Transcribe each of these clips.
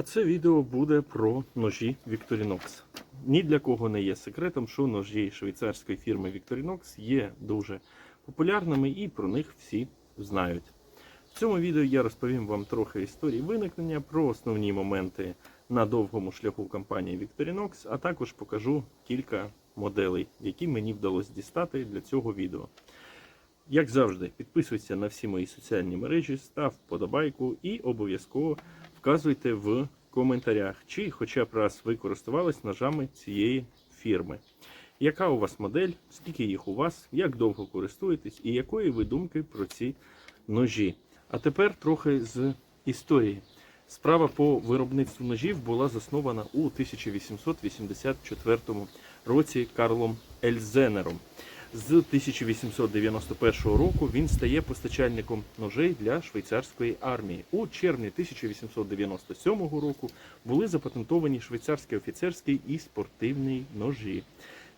А це відео буде про ножі Victorinox. Ні для кого не є секретом, що ножі швейцарської фірми Victorinox є дуже популярними і про них всі знають. В цьому відео я розповім вам трохи історії виникнення, про основні моменти на довгому шляху компанії Victorinox, а також покажу кілька моделей, які мені вдалося дістати для цього відео. Як завжди, підписуйся на всі мої соціальні мережі, став вподобайку і обов'язково вказуйте в коментарях, чи хоча б раз ви користувались ножами цієї фірми. Яка у вас модель, скільки їх у вас, як довго користуєтесь і якої ви думки про ці ножі? А тепер трохи з історії. Справа по виробництву ножів була заснована у 1884 році Карлом Ельзенером. З 1891 року він стає постачальником ножей для швейцарської армії. У червні 1897 року були запатентовані швейцарський офіцерський і спортивний ножі.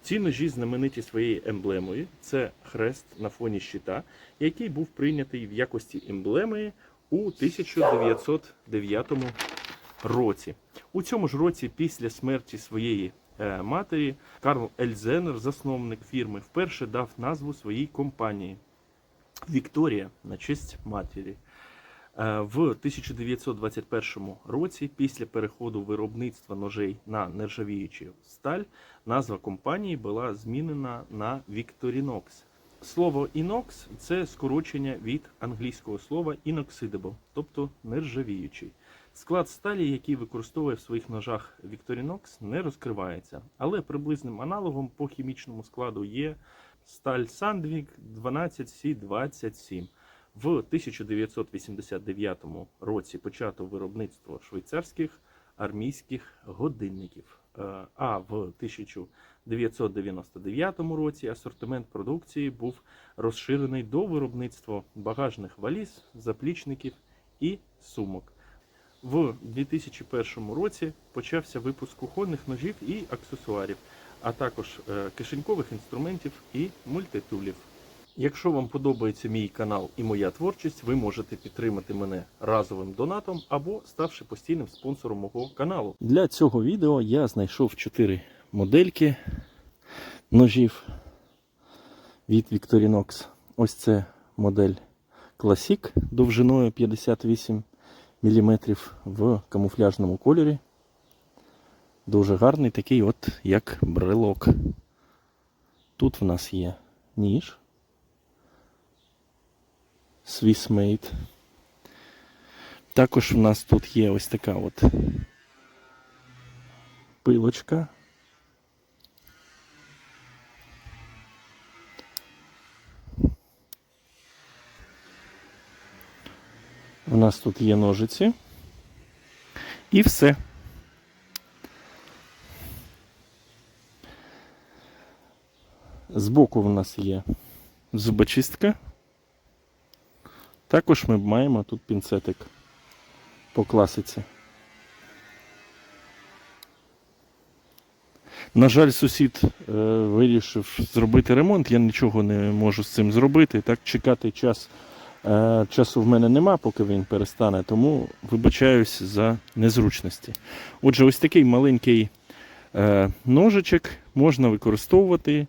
Ці ножі знамениті своєю емблемою. Це хрест на фоні щита, який був прийнятий в якості емблеми у 1909 році. У цьому ж році, після смерті своєї матері, Карл Ельзенер, засновник фірми, вперше дав назву своїй компанії Вікторія на честь матері. Е, В 1921 році, після переходу виробництва ножей на нержавіючу сталь, назва компанії була змінена на Victorinox. Слово inox – це скорочення від англійського слова inoxidable, тобто нержавіючий. Склад сталі, який використовує в своїх ножах Victorinox, не розкривається, але приблизним аналогом по хімічному складу є сталь Sandvik 12C27. В 1989 році почато виробництво швейцарських армійських годинників. Е, А в 1999 році асортимент продукції був розширений до виробництва багажних валіз, заплічників і сумок. В 2001 році почався випуск кухонних ножів і аксесуарів, а також е, кишенькових інструментів і мультитулів. Якщо вам подобається мій канал і моя творчість, ви можете підтримати мене разовим донатом або ставши постійним спонсором мого каналу. Для цього відео я знайшов 4 модельки ножів від Victorinox. Ось це модель Classic довжиною 58 мм в камуфляжному кольорі. Дуже гарний такий, от як брелок. Тут в нас є ніж. Swiss Made. Також в нас тут є ось така от пилочка. У нас тут є ножиці. І все. Збоку в нас є зубочистка. Також ми маємо тут пінцетик по класиці. На жаль, сусід е, вирішив зробити ремонт. Я нічого не можу з цим зробити. Так чекати час. Е, часу в мене нема, поки він перестане, тому вибачаюсь за незручності. Отже, ось такий маленький е, ножичок можна використовувати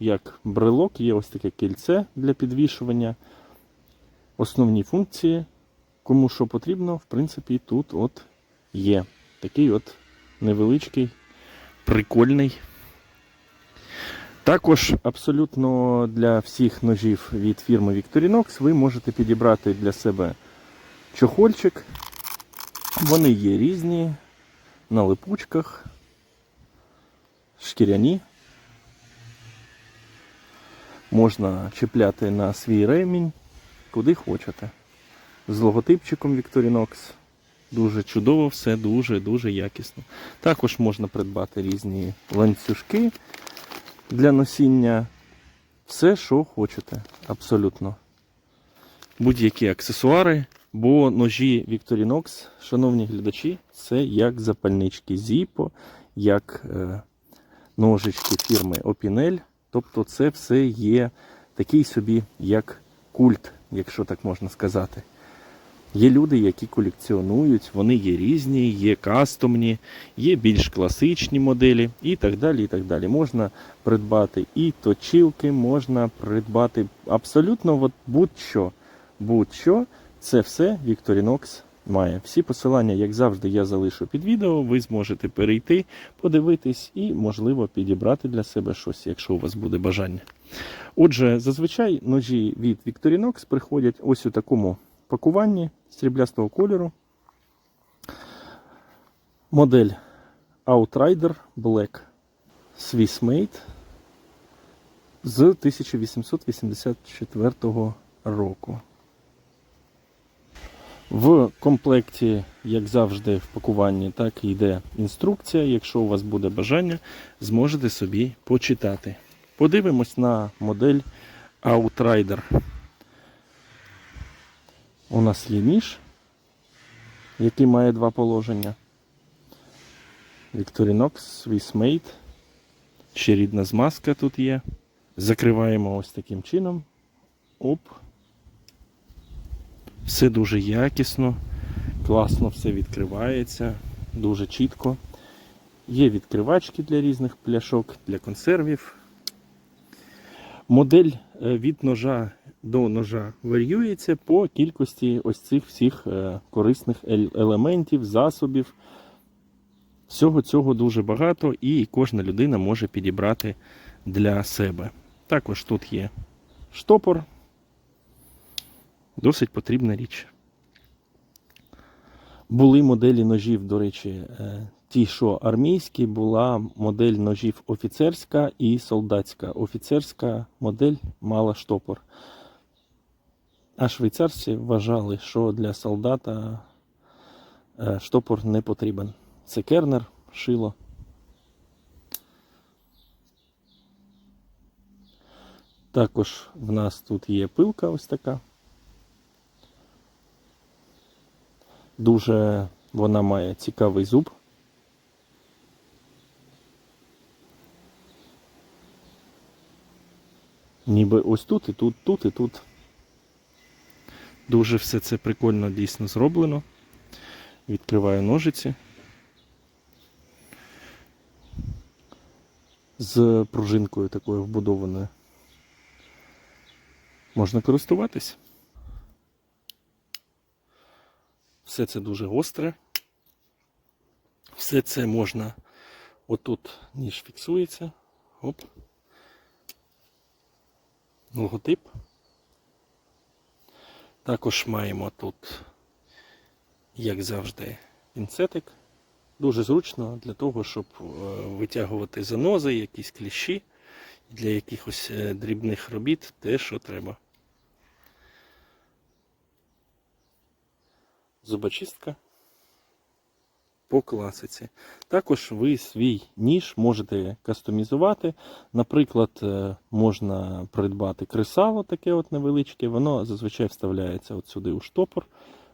як брелок. Є ось таке кільце для підвішування основні функції, кому що потрібно, в принципі, тут от є. Такий от невеличкий, прикольний. Також абсолютно для всіх ножів від фірми Victorinox ви можете підібрати для себе чохольчик. Вони є різні, на липучках, шкіряні. Можна чіпляти на свій ремінь куди хочете. З логотипчиком Victorinox. Дуже чудово, все дуже-дуже якісно. Також можна придбати різні ланцюжки для носіння. Все, що хочете, абсолютно. Будь-які аксесуари, бо ножі Victorinox, шановні глядачі, це як запальнички Zippo, як е, ножички фірми Opinel. Тобто це все є такий собі, як культ якщо так можна сказати. Є люди, які колекціонують, вони є різні, є кастомні, є більш класичні моделі і так далі. і так далі. Можна придбати і точилки, можна придбати абсолютно будь-що. Будь-що, це все Victorinox має. Всі посилання, як завжди, я залишу під відео. Ви зможете перейти, подивитись і, можливо, підібрати для себе щось, якщо у вас буде бажання. Отже, зазвичай ножі від Victorinox приходять ось у такому пакуванні сріблястого кольору. Модель Outrider Black Swiss Made з 1884 року. В комплекті, як завжди, в пакуванні, так і йде інструкція. Якщо у вас буде бажання, зможете собі почитати. Подивимось на модель Outrider. У нас є ніж, який має два положення. Victorinox Swiss Made. Ще рідна змазка тут є. Закриваємо ось таким чином. Оп. Все дуже якісно, класно все відкривається, дуже чітко. Є відкривачки для різних пляшок, для консервів. Модель е, від ножа до ножа варіюється по кількості ось цих всіх е, корисних елементів, засобів. Всього цього дуже багато і кожна людина може підібрати для себе. Також тут є штопор. Досить потрібна річ. Були моделі ножів, до речі, е, ті, що армійські, була модель ножів офіцерська і солдатська. Офіцерська модель мала штопор. А швейцарці вважали, що для солдата е, штопор не потрібен. Це кернер, шило. Також в нас тут є пилка ось така. Дуже вона має цікавий зуб. Ніби ось тут і тут, тут і тут. Дуже все це прикольно дійсно зроблено. Відкриваю ножиці. З пружинкою такою вбудованою. Можна користуватись. Все це дуже гостре. Все це можна. Отут ніж фіксується. Оп. Логотип. Також маємо тут, як завжди, пінцетик. Дуже зручно для того, щоб е, витягувати занози, якісь кліщі, для якихось е, дрібних робіт, те, що треба. зубочистка по класиці. Також ви свій ніж можете кастомізувати. Наприклад, е, можна придбати кресало таке от невеличке, воно зазвичай вставляється от сюди у штопор.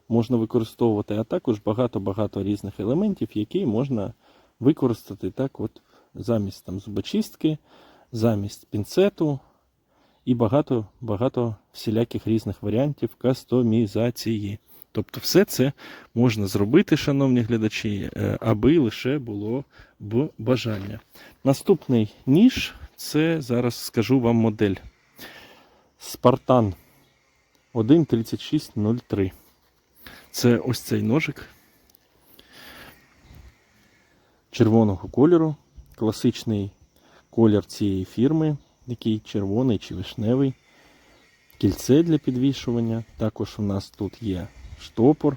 Можна використовувати, а також багато-багато різних елементів, які можна використати так от замість там, зубочистки, замість пінцету і багато-багато всіляких різних варіантів кастомізації. Тобто все це можна зробити, шановні глядачі, е, аби лише було б бажання. Наступний ніж це зараз скажу вам модель. Спартан 1.3603. Це ось цей ножик червоного кольору. Класичний колір цієї фірми, який червоний чи вишневий. Кільце для підвішування. Також у нас тут є штопор.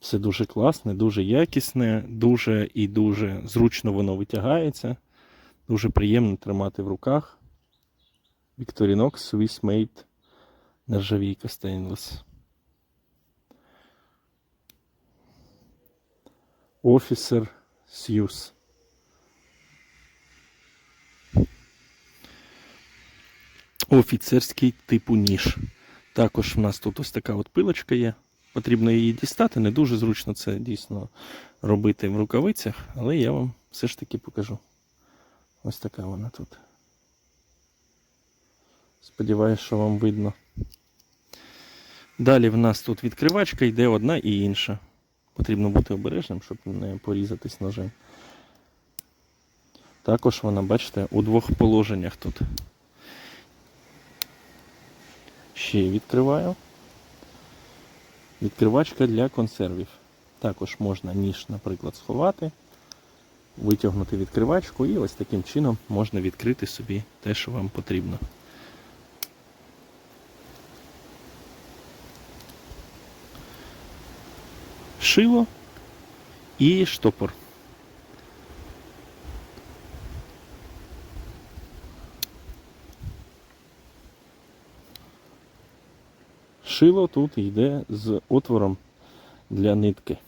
Все дуже класне, дуже якісне, дуже і дуже зручно воно витягається. Дуже приємно тримати в руках. Victorinox Swiss Made нержавійка Stainless. Officer Suse. Офіцерський типу ніж. Також в нас тут ось така от пилочка є. Потрібно її дістати. Не дуже зручно це дійсно робити в рукавицях, але я вам все ж таки покажу. Ось така вона тут. Сподіваюсь, що вам видно. Далі в нас тут відкривачка йде одна і інша. Потрібно бути обережним, щоб не порізатись ножем. Також вона, бачите, у двох положеннях тут. Ще відкриваю. Відкривачка для консервів. Також можна ніж, наприклад, сховати, витягнути відкривачку і ось таким чином можна відкрити собі те, що вам потрібно. Шило і штопор. Шило тут йде з отвором для нитки.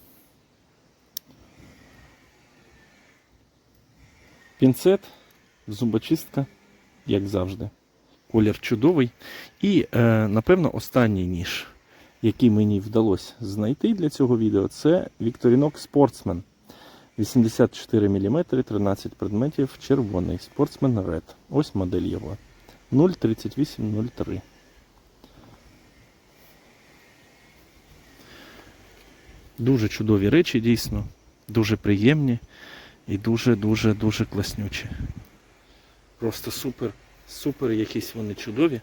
Пінцет, зубочистка, як завжди. Колір чудовий. І, е, напевно, останній ніж, який мені вдалося знайти для цього відео, це Victorinox Sportsman. 84 мм, 13 предметів, червоний. Sportsman Red. Ось модель його. 03803. Дуже чудові речі, дійсно. Дуже приємні і дуже-дуже дуже класнючі. Просто супер, супер якісь вони чудові.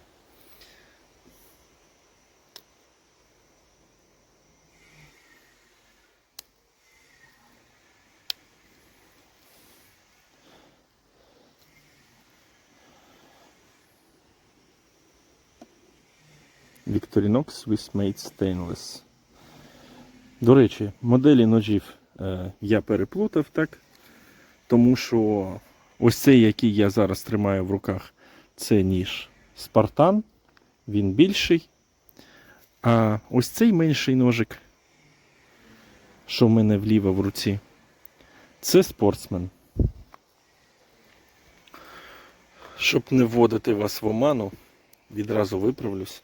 Victorinox Swiss Made Stainless. До речі, моделі ножів е, я переплутав, так? Тому що ось цей, який я зараз тримаю в руках, це ніж Спартан, він більший. А ось цей менший ножик, що в мене вліво в руці, це спортсмен. Щоб не вводити вас в оману, відразу виправлюсь.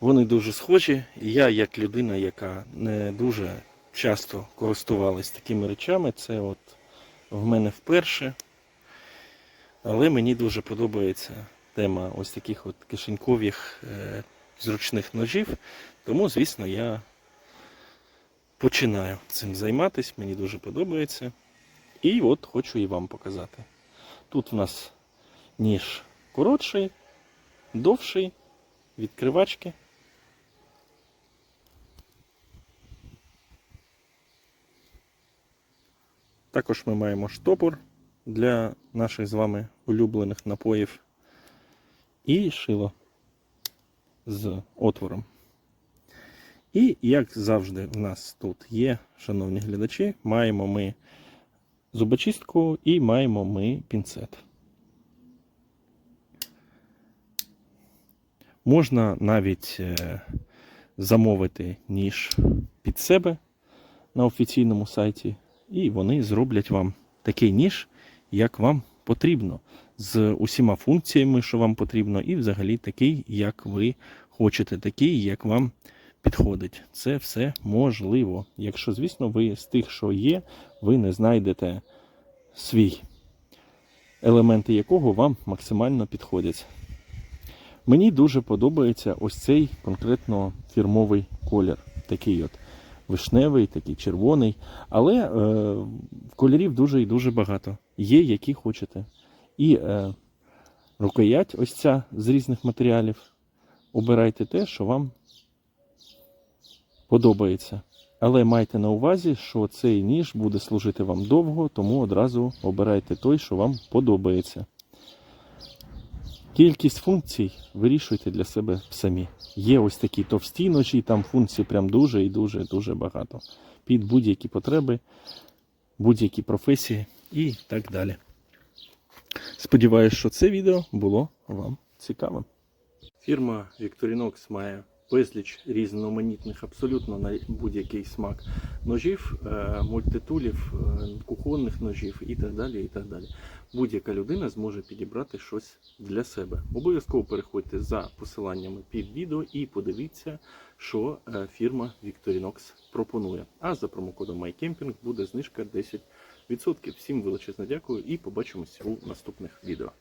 Вони дуже схожі. І я, як людина, яка не дуже часто користувалась такими речами, це от в мене вперше. Але мені дуже подобається тема ось таких от кишенькових е, зручних ножів. Тому, звісно, я починаю цим займатися, мені дуже подобається. І от хочу і вам показати. Тут в нас ніж коротший, довший, відкривачки. Також ми маємо штопор для наших з вами улюблених напоїв і шило з отвором. І, як завжди, в нас тут є, шановні глядачі, маємо ми зубочистку і маємо ми пінцет. Можна навіть е, замовити ніж під себе на офіційному сайті, і вони зроблять вам такий ніж, як вам потрібно, з усіма функціями, що вам потрібно, і взагалі такий, як ви хочете, такий, як вам підходить. Це все можливо. Якщо, звісно, ви з тих, що є, ви не знайдете свій, елементи якого вам максимально підходять. Мені дуже подобається ось цей конкретно фірмовий колір. Такий от вишневий, такий червоний. Але е, кольорів дуже і дуже багато. Є, які хочете. І е, рукоять ось ця з різних матеріалів. Обирайте те, що вам подобається. Але майте на увазі, що цей ніж буде служити вам довго, тому одразу обирайте той, що вам подобається. Кількість функцій вирішуйте для себе самі. Є ось такі товсті ночі, там функцій прям дуже і дуже дуже багато. Під будь-які потреби, будь-які професії і так далі. Сподіваюсь, що це відео було вам цікавим. Фірма Victorinox має безліч різноманітних, абсолютно на будь-який смак ножів, е, мультитулів, е, кухонних ножів і так далі. і так далі. Будь-яка людина зможе підібрати щось для себе. Обов'язково переходьте за посиланнями під відео і подивіться, що е, фірма Victorinox пропонує. А за промокодом MyCamping буде знижка 10%. Всім величезне дякую і побачимось у наступних відео.